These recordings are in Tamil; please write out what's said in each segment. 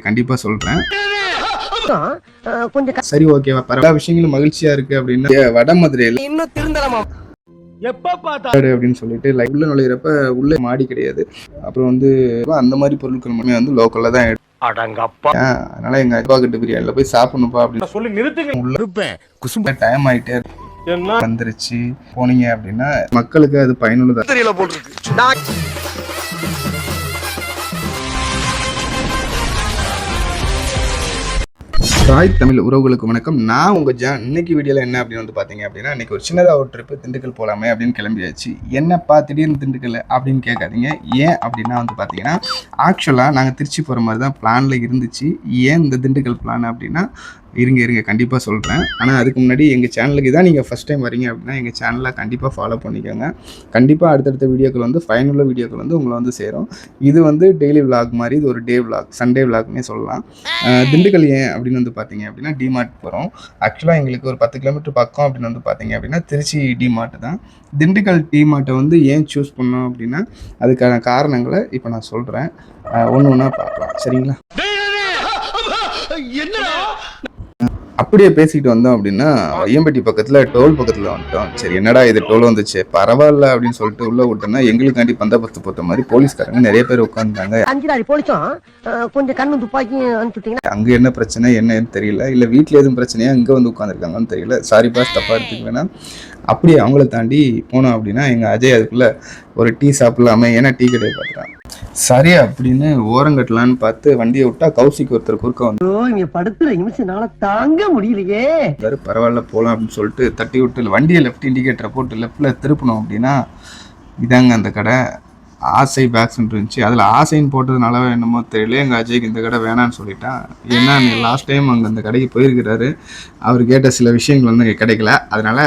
கண்டிப்பா சொல்றேன். கொஞ்சம் சரி ஓகேவா பரவாயில்ல விஷயங்களும் மகிழ்ச்சியா இருக்கு அப்படின்னா ஏ, வடமதுரையில இன்னும் திருந்தலாமா? அப்படின்னு சொல்லிட்டு லைக் உள்ள நுழையிறப்ப உள்ள மாடி கிடையாது. அப்புறம் வந்து அந்த மாதிரி பொருட்கள் மட்டுமே வந்து லோக்கல்ல தான். அடங்கப்பா. அதனால எங்க அப்பா கிட்ட பிரியாணில போய் சாப்பிடணும்ப்பா அப்படின்னு சொல்லி நிறுத்துங்க. இருப்பேன் குசும்ப. டைம் ஆயிட்டே இருக்கு. வந்துருச்சு. போனீங்க அப்படின்னா மக்களுக்கு அது பயனுள்ளதா தெரியல போட்டுருக்கு. சாய் தாய் தமிழ் உறவுகளுக்கு வணக்கம். நான் உங்கள் ஜான் இன்னைக்கு வீடியோவில் என்ன அப்படின்னு வந்து பார்த்தீங்க அப்படின்னா இன்னைக்கு ஒரு சின்னதாக ஒரு ட்ரிப்பு திண்டுக்கல் போகலாமே அப்படின்னு கிளம்பியாச்சு. என்னப்பா திடீர்னு திண்டுக்கல் அப்படின்னு கேட்காதீங்க. ஏன் அப்படின்னா வந்து பார்த்தீங்கன்னா ஆக்சுவலாக நாங்கள் திருச்சி போகிற மாதிரி தான் பிளானில் இருந்துச்சு. ஏன் இந்த திண்டுக்கல் பிளான் அப்படின்னா இருங்க இருங்க கண்டிப்பாக சொல்கிறேன் ஆனால் அதுக்கு முன்னாடி எங்கள் சேனலுக்கு தான் நீங்கள் ஃபஸ்ட் டைம் வரீங்க அப்படின்னா எங்கள் சேனலை கண்டிப்பாக ஃபாலோ பண்ணிக்கோங்க. கண்டிப்பாக அடுத்தடுத்த வீடியோக்கள் வந்து ஃபைனுள்ள வீடியோக்கள் வந்து உங்களை வந்து சேரும். இது வந்து டெய்லி vlog மாதிரி இது ஒரு டே vlog சண்டே விளாக்னே சொல்லலாம். திண்டுக்கல் ஏன் அப்படின்னு வந்து பார்த்தீங்க அப்படின்னா டிமார்ட் போகிறோம் ஆக்சுவலாக எங்களுக்கு ஒரு பத்து கிலோமீட்டர் பக்கம் அப்படின்னு வந்து பார்த்தீங்க அப்படின்னா திருச்சி டிமார்ட் தான். திண்டுக்கல் டிமார்ட்டை வந்து ஏன் சூஸ் பண்ணோம் அப்படின்னா அதுக்கான காரணங்களை இப்போ நான் சொல்கிறேன் ஒன்று ஒன்றா பார்க்கலாம். சரிங்களா? அப்படியே பேசிக்கிட்டு வந்தோம் அப்படின்னா ஐயம்பட்டி பக்கத்தில் டோல் பக்கத்தில் வந்துட்டோம். சரி என்னடா இது டோல் வந்துச்சு? பரவாயில்ல அப்படின்னு சொல்லிட்டு உள்ளே விட்டோம்னா எங்களுக்காண்டி பந்தபஸ்து போட்ட மாதிரி போலீஸ்காரங்க நிறைய பேர் உட்காந்துட்டாங்க கொஞ்சம் கண்ணு அனுப்பிச்சுட்டீங்கன்னா அங்கே என்ன பிரச்சனை என்னன்னு தெரியல. இல்லை வீட்டில் எதுவும் பிரச்சனையா இங்கே வந்து உட்காந்துருக்காங்கன்னு தெரியல. சாரி பாஸ் தப்பாக எடுத்துக்க வேணாம். அப்படியே அவங்கள தாண்டி போனோம் அப்படின்னா எங்கள் அஜய் அதுக்குள்ளே ஒரு டீ சாப்பிடலாமே ஏன்னா டீ கடையை பார்க்குறான். சரி அப்படின்னு ஓரங்கட்டலான்னு பார்த்து வண்டியை விட்டா கௌசிக்கு ஒருத்தர் குறுக்க வந்து இங்க படுத்துற நிமிஷம்னால தாங்க முடியலையே. இருந்தாரு பரவாயில்ல போகலாம் அப்படின்னு சொல்லிட்டு தட்டி விட்டு வண்டியை லெஃப்ட் இண்டிகேட்டரை போட்டு லெஃப்ட்டில் திருப்பணும் அப்படின்னா இதாங்க அந்த கடை. ஆசை பேக்ஸ்ன்னு இருந்துச்சு. அதில் ஆசைன்னு போட்டதுனால என்னமோ தெரியல எங்கள் அஜய்க்கு இந்த கடை வேணான்னு சொல்லிட்டான். ஏன்னா லாஸ்ட் டைம் அங்கே அந்த கடைக்கு போயிருக்கிறாரு. அவர் கேட்ட சில விஷயங்கள் வந்து அங்கே கிடைக்கல. அதனால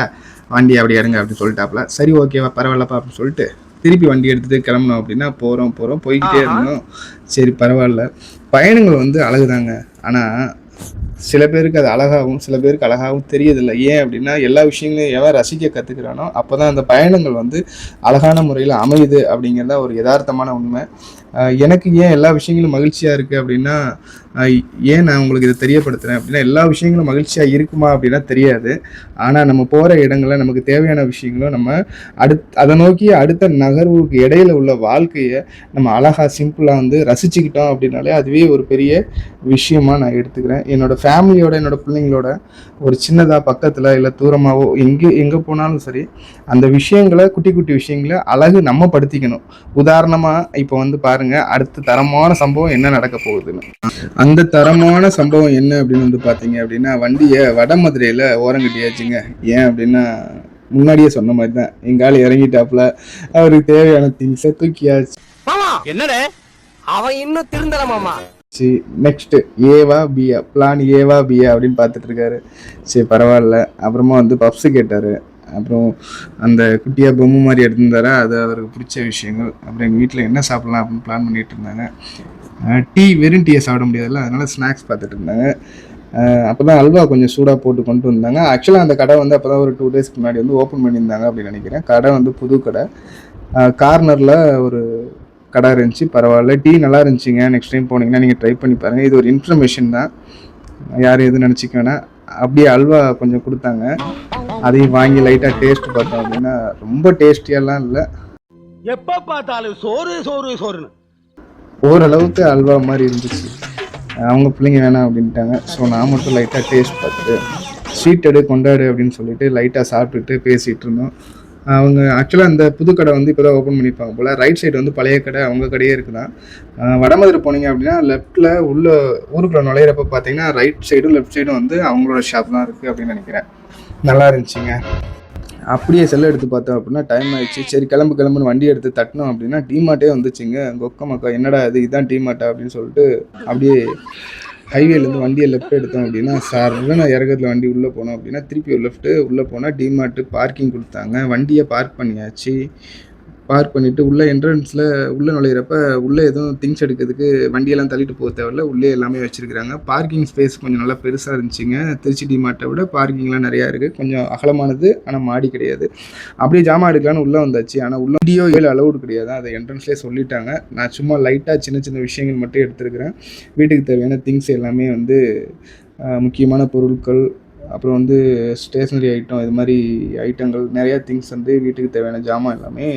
வண்டி அப்படி எடுங்க அப்படின்னு சொல்லிட்டாப்புல. சரி ஓகேவா பரவாயில்லப்பா அப்படின்னு சொல்லிட்டு திருப்பி வண்டி எடுத்துட்டு கிளம்பணும் அப்படின்னா போகிறோம் போகிறோம் போய்கிட்டே இருந்தோம். சரி பரவாயில்ல. பயணங்கள் வந்து அழகுதாங்க. ஆனால் சில பேருக்கு அது அழகாகவும் சில பேருக்கு அழகாகவும் தெரியதில்லை ஏன் அப்படின்னா எல்லா விஷயங்களையும் எவன் ரசிக்க கற்றுக்கிறானோ அப்போ தான் அந்த பயணங்கள் வந்து அழகான முறையில் அமையுது அப்படிங்கிறத ஒரு யதார்த்தமான உண்மை. எனக்கு ஏன் எல்லா விஷயங்களும் மகிழ்ச்சியாக இருக்குது அப்படின்னா ஏன் நான் உங்களுக்கு இதை தெரியப்படுத்துகிறேன் அப்படின்னா எல்லா விஷயங்களும் மகிழ்ச்சியாக இருக்குமா அப்படின்னா தெரியாது. ஆனால் நம்ம போகிற இடங்களில் நமக்கு தேவையான விஷயங்களும் நம்ம அடுத் அதை நோக்கி அடுத்த நகர்வுக்கு இடையில உள்ள வாழ்க்கையை நம்ம அழகாக சிம்பிளாக வந்து ரசிச்சுக்கிட்டோம் அப்படின்னாலே அதுவே ஒரு பெரிய விஷயமாக நான் எடுத்துக்கிறேன். என்னோடய ஃபேமிலியோட என்னோட பிள்ளைங்களோட ஒரு சின்னதாக பக்கத்தில் இல்லை தூரமாகவோ எங்கே எங்கே போனாலும் சரி அந்த விஷயங்களை குட்டி குட்டி விஷயங்களை அழகு நம்ம படுத்திக்கணும். உதாரணமாக இப்போ வந்து பாருங்கள் அடுத்த தரமான சம்பவம் என்ன நடக்க போகுதுன்னு. அந்த தரமான சம்பவம் என்ன அப்படின்னு வந்து பார்த்தீங்க அப்படின்னா வண்டியை வடமதுரையில் ஓரங்கட்டியாச்சுங்க. ஏன் அப்படின்னா முன்னாடியே சொன்ன மாதிரி தான் எங்கால இறங்கிட்டாப்புல. அவருக்கு தேவையான திங்ஸை தூக்கியாச்சு. என்னடே? அவன் இன்னும் திருந்தலமாமா சரி நெக்ஸ்ட் ஏவா பியா பிளான் ஏவா பியா அப்படின்னு பார்த்துட்டு இருக்காரு. சரி பரவாயில்ல. அப்புறமா வந்து பப்ஸு கேட்டார். அப்புறம் அந்த குட்டியாக பொம்மை மாதிரி எடுத்திருந்தாரா? அது அவருக்கு பிடிச்ச விஷயங்கள். அப்புறம் எங்கள் வீட்டில் என்ன சாப்பிடலாம் அப்படின்னு பிளான் பண்ணிட்டு இருந்தாங்க. டீ வெறும் டீயை சாப்பிட முடியாதுல்ல. அதனால ஸ்நாக்ஸ் பார்த்துட்டு இருந்தாங்க. அப்போ தான் அல்வா கொஞ்சம் சூடாக போட்டு கொண்டு வந்தாங்க. ஆக்சுவலாக அந்த கடை வந்து அப்போ தான் ஒரு டூ டேஸ்க்கு முன்னாடி வந்து ஓப்பன் பண்ணியிருந்தாங்க அப்படின்னு நினைக்கிறேன். கடை வந்து புது கடை. கார்னரில் ஒரு கடை இருந்துச்சு. பரவாயில்ல. டீ நல்லா இருந்துச்சுங்க. நெக்ஸ்ட் டைம் போனீங்கன்னா நீங்கள் ட்ரை பண்ணி பாருங்கள் இது ஒரு இன்ஃபர்மேஷன் தான். யாரும் எதுவும் நினச்சிக்க வேணாம். அப்படியே அல்வா கொஞ்சம் கொடுத்தாங்க. அதையும் வாங்கி லைட்டாக டேஸ்ட் பார்த்தோம் அப்படின்னா ரொம்ப டேஸ்டியெல்லாம் இல்லை. எப்ப பார்த்தாலும் சோறு சோறு சோறுன்னு. ஓரளவுக்கு அல்வா மாதிரி இருந்துச்சு. அவங்க பிள்ளைங்க வேணாம் அப்படின்ட்டாங்க. ஸோ நான் மட்டும் லைட்டாக டேஸ்ட் பார்த்துட்டு ஸ்வீட் எடு கொண்டாடு அப்படின்னு சொல்லிட்டு லைட்டாக சாப்பிட்டுட்டு பேசிகிட்டு இருந்தோம். அவங்க ஆக்சுவலாக அந்த புது கடை வந்து இப்போ தான் ஓப்பன் பண்ணியிருப்பாங்க போல். ரைட் சைடு வந்து பழைய கடை அவங்க கடையே இருக்குதான். வடமதுரை போனீங்க அப்படின்னா லெஃப்ட்டில் உள்ள ஊருக்குள்ள நுழையிறப்ப பார்த்தீங்கன்னா ரைட் சைடும் லெஃப்ட் சைடும் வந்து அவங்களோட ஷாப் தான் இருக்குது அப்படின்னு நினைக்கிறேன். நல்லா இருந்துச்சுங்க. அப்படியே செல்ல எடுத்து பார்த்தோம் அப்படின்னா டைம் ஆயிடுச்சு. சரி கிளம்பு கிளம்புன்னு வண்டி எடுத்து தட்டினோம் அப்படின்னா டிமார்ட்டே வந்துச்சுங்க. கொக்க மக்கா என்னடா இது? இதுதான் டிமார்ட்டா அப்படின்னு சொல்லிட்டு அப்படியே ஹைவேலேருந்து வண்டியை லெஃப்ட் எடுத்தோம் அப்படின்னா சர்வன இறக்கத்தில் வண்டி உள்ளே போனோம் அப்படின்னா திருப்பி ஒரு லெஃப்ட்டு உள்ளே போனால் டிமார்ட்டு பார்க்கிங் கொடுத்தாங்க. வண்டியை பார்க் பண்ணியாச்சு. பார்க் பண்ணிவிட்டு உள்ளே என்ட்ரன்ஸில் உள்ளே நுழையிறப்ப உள்ளே எதுவும் திங்ஸ் எடுக்கிறதுக்கு வண்டியெல்லாம் தள்ளிட்டு போக தேவையில்ல. உள்ளே எல்லாமே வச்சுருக்குறாங்க. பார்க்கிங் ஸ்பேஸ் கொஞ்சம் நல்லா பெருசாக இருந்துச்சுங்க. திருச்சி டிமார்ட்டை விட பார்க்கிங்லாம் நிறையா இருக்குது கொஞ்சம் அகலமானது ஆனால் மாடி கிடையாது. அப்படியே ஜாமான் எடுக்கலான்னு உள்ளே வந்தாச்சு. ஆனால் உள்ள வீடியோ ஏழு அலௌடு கிடையாது. அதை என்ட்ரன்ஸ்லேயே சொல்லிட்டாங்க. நான் சும்மா லைட்டாக சின்ன சின்ன விஷயங்கள் மட்டும் எடுத்துருக்கிறேன். வீட்டுக்கு தேவையான திங்ஸ் எல்லாமே வந்து முக்கியமான பொருட்கள் அப்புறம் வந்து ஸ்டேஷ்னரி ஐட்டம் இது மாதிரி ஐட்டங்கள் நிறையா திங்ஸ் வந்து வீட்டுக்கு தேவையான ஜாமான் எல்லாமே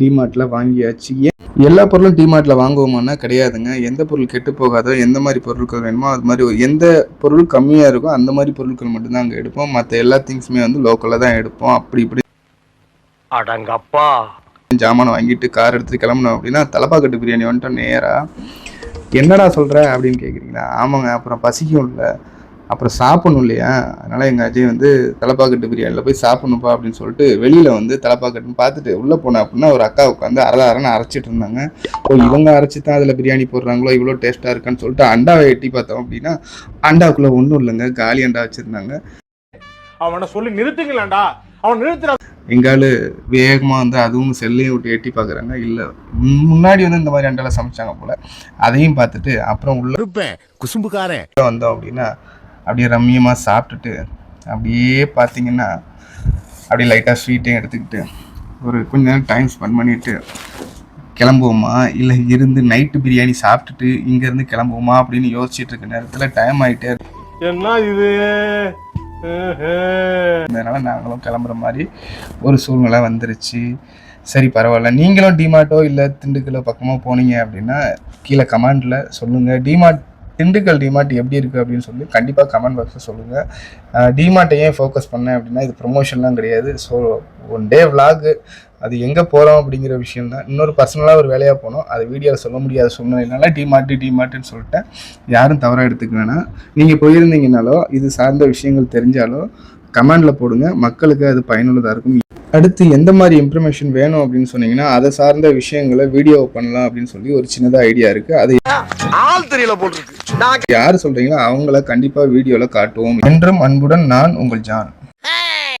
டிமார்ட்டில் வாங்கியாச்சு. ஏன் எல்லா பொருளும் டிமார்ட்டில் வாங்குவோமானா கிடையாதுங்க. எந்த பொருள் கெட்டு போகாதோ எந்த மாதிரி பொருட்கள் வேணுமோ அது மாதிரி எந்த பொருள் கம்மியாக இருக்கோ அந்த மாதிரி பொருட்கள் மட்டும்தான் அங்கே எடுப்போம். மற்ற எல்லா திங்ஸுமே வந்து லோக்கலில் தான் எடுப்போம். அப்படி இப்படி அடங்கப்பா. ஜாமான் வாங்கிட்டு கார் எடுத்துட்டு கிளம்பணும் அப்படின்னா தலப்பாக்கட்டு பிரியாணி வந்துட்டோம் நேராக என்னடா சொல்கிற அப்படின்னு கேட்குறீங்களா ஆமாங்க. அப்புறம் பசிக்கும் இல்லை. அப்புறம் சாப்பிடணும் இல்லையா? அதனால் எங்கள் அஜய் வந்து தலப்பாக்கட்டு பிரியாணியில் போய் சாப்பிடணுப்பா அப்படின்னு சொல்லிட்டு வெளியில் வந்து தலப்பாக்கட்டுன்னு பார்த்துட்டு உள்ளே போனேன் அப்படின்னா ஒரு அக்கா உட்காந்து அரை அரைன்னு அரைச்சிட்டு இருந்தாங்க. ஓ இவங்க அரைச்சி தான் அதில் பிரியாணி போடுறாங்களோ இவ்வளோ டேஸ்ட்டாக இருக்கான்னு சொல்லிட்டு அண்டாவை எட்டி பார்த்தோம் அப்படின்னா அண்டாவுக்குள்ளே ஒன்றும் இல்லைங்க. காலி அண்டா வச்சுருந்தாங்க. அவனை சொல்லி நிறுத்துங்களேன்டா. அவன் நிறுத்துற எங்காலு வேகமாக வந்து அதுவும் செல்லையும் விட்டு எட்டி பார்க்குறாங்க. இல்லை முன்னாடி வந்து இந்த மாதிரி அண்டால சமைச்சாங்க போல். அதையும் பார்த்துட்டு அப்புறம் உள்ள இருப்பேன். குசும்புக்காரன். வந்தோம் அப்படின்னா அப்படியே ரம்மியமாக சாப்பிட்டுட்டு அப்படியே பார்த்தீங்கன்னா அப்படியே லைட்டாக ஸ்வீட்டையும் எடுத்துக்கிட்டு ஒரு கொஞ்ச நேரம் டைம் ஸ்பெண்ட் பண்ணிட்டு கிளம்புவோமா? இல்லை இருந்து நைட்டு பிரியாணி சாப்பிட்டுட்டு இங்கேருந்து கிளம்புவோமா? அப்படின்னு யோசிச்சுட்டு இருக்க நேரத்தில் டைம் ஆகிட்டே என்ன இது? இருந்ததுனால நாங்களும் கிளம்புற மாதிரி ஒரு சூழ்நிலை வந்துருச்சு. சரி பரவாயில்ல. நீங்களும் டிமார்ட்டோ இல்லை திண்டுக்கலோ பக்கமாக போனீங்க அப்படின்னா கீழே கமெண்டில் சொல்லுங்கள் டிமார்ட் திண்டுக்கல் டிமார்ட் எப்படி இருக்குது அப்படின்னு சொல்லி கண்டிப்பாக கமெண்ட் பாக்ஸில் சொல்லுங்கள் டிமார்ட்டை ஏன் ஃபோக்கஸ் பண்ணேன் அப்படின்னா இது ப்ரொமோஷன்லாம் கிடையாது. ஸோ ஒன் டே விலாகு அது எங்கே போகிறோம் அப்படிங்கிற விஷயம் தான் இன்னொரு பர்சனலாக ஒரு வேலையாக போனோம். அது வீடியோவில் சொல்ல முடியாத சூழ்நிலைனால டிமார்ட்டு டிமார்ட்னு சொல்லிட்டேன். யாரும் தவறாக எடுத்துக்க வேணாம். நீங்கள் போயிருந்தீங்கனாலோ இது சார்ந்த விஷயங்கள் தெரிஞ்சாலோ கமெண்டில் போடுங்க. மக்களுக்கு அது பயனுள்ளதாக இருக்கும். அடுத்து எந்த மாதிரி இன்ஃபர்மேஷன் வேணும் அப்படின்னு சொன்னீங்கன்னா அதை சார்ந்த விஷயங்களை வீடியோ பண்ணலாம் அப்படின்னு சொல்லி ஒரு சின்னதாக ஐடியா இருக்குது அது ஆள் தெரியல போட்டுருக்கு யார் சொல்றீங்களோ அவங்கள கண்டிப்பா வீடியோல காட்டுவோம். என்றும் அன்புடன் நான் உங்கள் ஜான்.